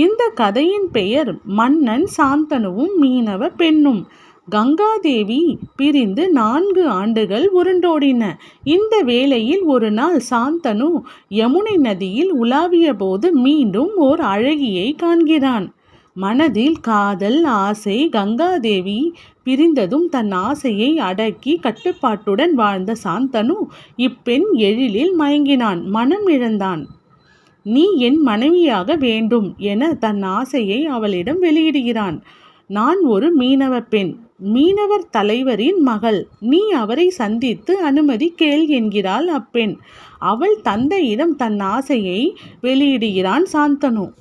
இந்த கதையின் பெயர் மன்னன் சாந்தனுவும் மீனவ பெண்ணும். கங்காதேவி பிரிந்து நான்கு ஆண்டுகள் உருண்டோடின. இந்த வேளையில் ஒரு நாள் சாந்தனு யமுனை நதியில் உலாவிய போது மீண்டும் ஓர் அழகியை காண்கிறான். மனதில் காதல் ஆசை கங்காதேவி பிரிந்ததும் தன் ஆசையை அடக்கி கட்டுப்பாட்டுடன் வாழ்ந்த சாந்தனு இப்பெண் எழிலில் மயங்கினான் மனம் இழந்தான். நீ என் மனைவியாக வேண்டும் என தன் ஆசையை அவளிடம் வெளியிடுகிறான். நான் ஒரு மீனவ பெண். மீனவர் தலைவரின் மகள். நீ அவரை சந்தித்து அனுமதி கேள் என்கிறாள் அப்பெண். அவள் தந்தையிடம் தன் ஆசையை வெளியிடுகிறான் சாந்தனு.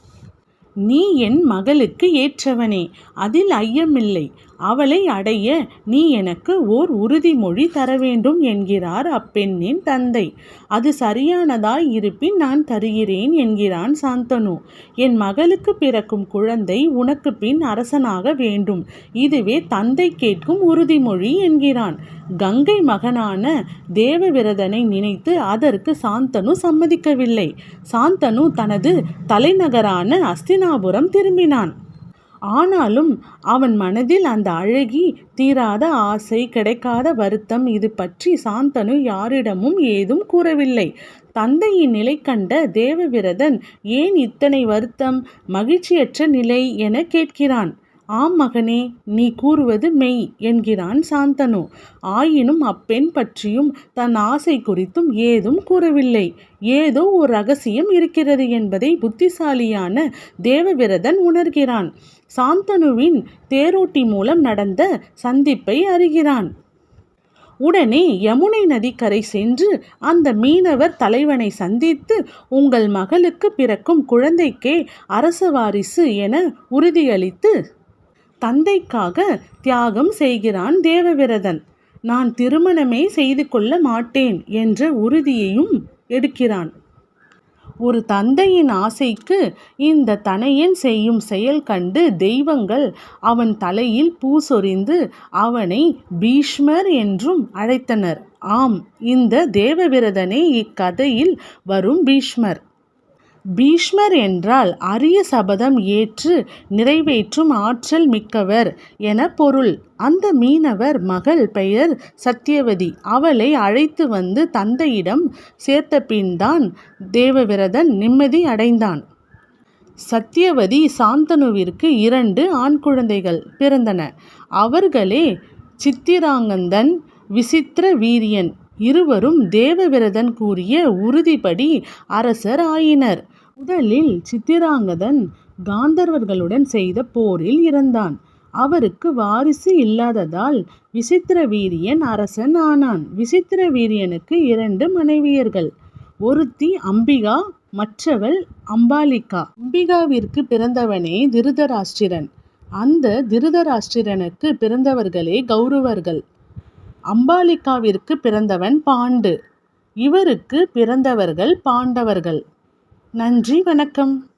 நீ என் மகளுக்கு ஏற்றவனே அதில் ஐயமில்லை. அவளை அடைய நீ எனக்கு ஓர் உறுதிமொழி தர வேண்டும் என்கிறார் அப்பெண்ணின் தந்தை. அது சரியானதாய் இருப்பின் நான் தருகிறேன் என்கிறான் சாந்தனு. என் மகளுக்கு பிறக்கும் குழந்தை உனக்கு பின் அரசனாக வேண்டும். இதுவே தந்தை கேட்கும் உறுதிமொழி என்கிறான். கங்கை மகனான தேவவிரதனை நினைத்து அதற்கு சாந்தனு சம்மதிக்கவில்லை. சாந்தனு தனது தலைநகரான அஸ்தினாபுரம் திரும்பினான். ஆனாலும் அவன் மனதில் அந்த அழகி தீராத ஆசை கிடைக்காத வருத்தம் இது பற்றி சாந்தனு யாரிடமும் ஏதும் கூறவில்லை. தந்தையின் நிலை கண்ட தேவவிரதன் ஏன் இத்தனை வருத்தம்? மகிழ்ச்சியற்ற நிலை என கேட்கிறான். ஆம் மகனே நீ கூறுவது மெய் என்கிறான் சாந்தனு. ஆயினும் அப்பெண் பற்றியும் தன் ஆசை குறித்தும் ஏதும் கூறவில்லை. ஏதோ ஒரு ரகசியம் இருக்கிறது என்பதை புத்திசாலியான தேவவிரதன் உணர்கிறான். சாந்தனுவின் தேரோட்டி மூலம் நடந்த சந்திப்பை அறிகிறான். உடனே யமுனை நதிக்கரை சென்று அந்த மீனவர் தலைவனை சந்தித்து உங்கள் மகளுக்கு பிறக்கும் குழந்தைக்கே அரச வாரிசு என உறுதியளித்து தந்தைக்காக தியாகம் செய்கிறான் தேவவிரதன். நான் திருமணமே செய்து கொள்ள மாட்டேன் என்ற உறுதியையும் எடுக்கிறான். ஒரு தந்தையின் ஆசைக்கு இந்த தனையன் செய்யும் செயல் கண்டு தெய்வங்கள் அவன் தலையில் பூசொறிந்து அவனை பீஷ்மர் என்றும் அழைத்தனர். ஆம் இந்த தேவவிரதனே இக்கதையில் வரும் பீஷ்மர். பீஷ்மர் என்றால் அரிய சபதம் ஏற்று நிறைவேற்றும் ஆற்றல் மிக்கவர் என பொருள். அந்த மீனவர் மகள் பெயர் சத்தியவதி அவளை அழைத்து வந்து தந்தையிடம் சேர்த்த பின்தான் தேவவிரதன் நிம்மதி அடைந்தான். சத்தியவதி சாந்தனுவிற்கு இரண்டு ஆண் குழந்தைகள் பிறந்தன. அவர்களே சித்திராங்கந்தன் விசித்திர வீரியன். இருவரும் தேவவிரதன் கூறிய உறுதிப்படி அரசர் ஆயினர். முதலில் சித்திராங்கதன் காந்தர்வர்களுடன் செய்த போரில் இறந்தான். அவருக்கு வாரிசு இல்லாததால் விசித்திர வீரியன் அரசன் ஆனான். விசித்திர வீரியனுக்கு இரண்டு மனைவியர்கள். ஒருத்தி அம்பிகா மற்றவள் அம்பாலிகா. அம்பிகாவிற்கு பிறந்தவனே திருதராஷ்டிரன். அந்த திருதராஷ்டிரனுக்கு பிறந்தவர்களே கௌரவர்கள். அம்பாலிகாவிற்கு பிறந்தவன் பாண்டு. இவருக்கு பிறந்தவர்கள் பாண்டவர்கள். நன்றி வணக்கம்.